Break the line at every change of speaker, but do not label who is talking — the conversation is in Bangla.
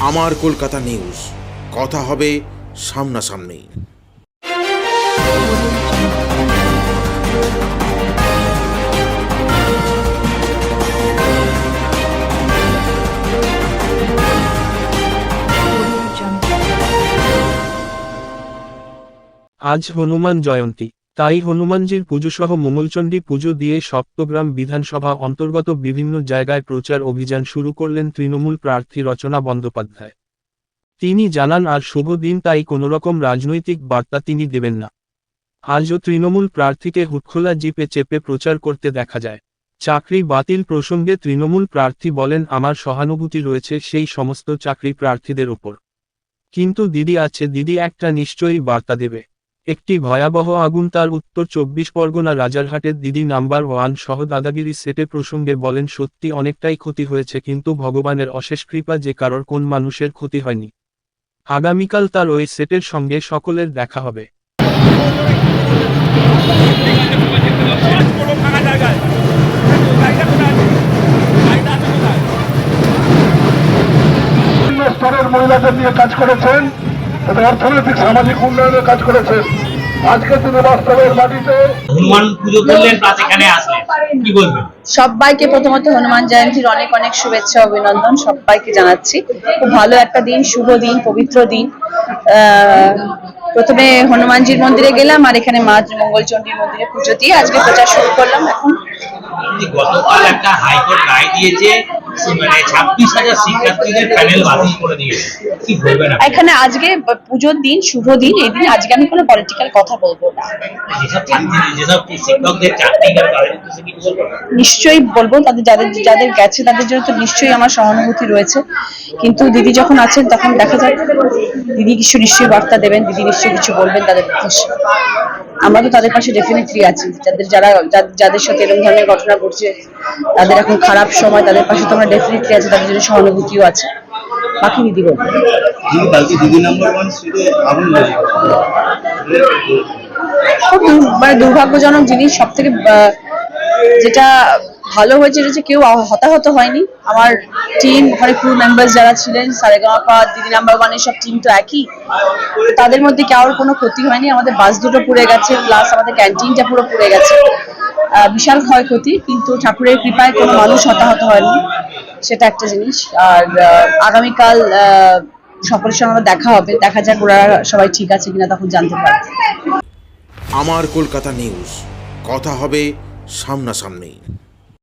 আমার কলকাতা নিউজ। কথা হবে সামনাসামনি।
আজ হনুমান জয়ন্তী। তাই হনুমানজির পুজোসহ মঙ্গলচণ্ডী পুজো দিয়ে সপ্তগ্রাম বিধানসভা অন্তর্গত বিভিন্ন জায়গায় প্রচার অভিযান শুরু করলেন তৃণমূল প্রার্থী রচনা বন্দ্যোপাধ্যায়। তিনি জানান, আর শুভ দিন, তাই কোনোরকম রাজনৈতিক বার্তা তিনি দেবেন না। আজও তৃণমূল প্রার্থীকে হুটখোলা জিপে চেপে প্রচার করতে দেখা যায়। চাকরি বাতিল প্রসঙ্গে তৃণমূল প্রার্থী বলেন, আমার সহানুভূতি রয়েছে সেই সমস্ত চাকরি প্রার্থীদের ওপর। কিন্তু দিদি আছে, দিদি একটা নিশ্চয়ই বার্তা দেবে। একটি ভয়াবহ আগুন তার উত্তর চব্বিশ পরগনা রাজারহাটের দিদি নাম্বার ওয়ান সহ দাদাগিরি সেটে প্রসঙ্গে বলেন, সত্যি অনেকটাই ক্ষতি হয়েছে, কিন্তু ভগবানের অশেষ কৃপা যে কারোর কোন মানুষের ক্ষতি হয়নি। আগামীকাল তার ওই সেটের সঙ্গে সকলের দেখা হবে।
মহিলাদের নিয়ে কাজ করেছেন। এবং অর্থনৈতিক সামাজিক উন্নয়নের কাজ করেছেন আজকে তিনি বাস্তবের মাটিতে
হনুমান পুজো করলেন এখানে আসলেন। কি বলবেন?
সবাইকে প্রথমত হনুমান জয়ন্তীর অনেক অনেক শুভেচ্ছা অভিনন্দন সবাইকে জানাচ্ছি। খুব ভালো একটা দিন শুভ দিন পবিত্র দিন। আহ, প্রথমে হনুমানজির মন্দিরে গেলাম আর এখানে মা মঙ্গলচণ্ডীর মন্দিরে পুজো দিয়ে আজকে প্রচার শুরু করলাম এখন।
গতকাল একটা হাইকোর্ট রায় দিয়েছে মানে ছাব্বিশ হাজার শিক্ষার্থীদের প্যানেল বাতিল করে দিয়েছে। কি বলবেন?
এখানে আজকে পুজোর দিন শুভ দিন এই দিন আজকে আমি কোনো পলিটিক্যাল কথা বলব না।
যেসব শিক্ষকদের চাকরি তাদের উদ্দেশ্যে
নিশ্চয়ই বলব তাদের যাদের যাদের গেছে তাদের জন্য তো নিশ্চয়ই আমার সহানুভূতি রয়েছে। কিন্তু দিদি যখন আছেন তখন দেখা যাক দিদি কিছু নিশ্চয়ই বার্তা দেবেন দিদি নিশ্চয়ই কিছু বলবেন তাদের উদ্দেশ্যে আমরা তো তাদের পাশে ডেফিনেটলি আছি। যাদের যারা যাদের সাথে এরকম ধরনের ঘটনা ঘটছে তাদের এখন খারাপ সময় তাদের পাশে তো আমরা ডেফিনেটলি আছি তাদের জন্য সহানুভূতিও আছে। বাকি দিদি দু- মানে দুর্ভাগ্যজনক জিনিস সব থেকে যেটা ভালো হয়েছে যে কেউ হতাহত হয়নি। আমার টিম ওখানে ক্রু মেম্বার্স যারা ছিলেন সারেগামাপা দিদি নাম্বার ওয়ানের সব টিম তো একই। তাদের মধ্যে কারোর কোনো ক্ষতি হয়নি? আমাদের বাস দুটো পুড়ে গেছে প্লাস আমাদের ক্যান্টিনটা পুরো পুড়ে গেছে। বিশাল ক্ষয়ক্ষতি, কিন্তু ঠাকুরের কৃপায় কোনো মানুষ হতাহত হয়নি, সেটা একটা জিনিস। আর আগামীকাল সকলের সঙ্গে আমার দেখা হবে। দেখা যাক ওরা সবাই ঠিক আছে কিনা, তখন জানতে পারব।
আমার কলকাতা নিউজ কথা হবে সামনাসামনি।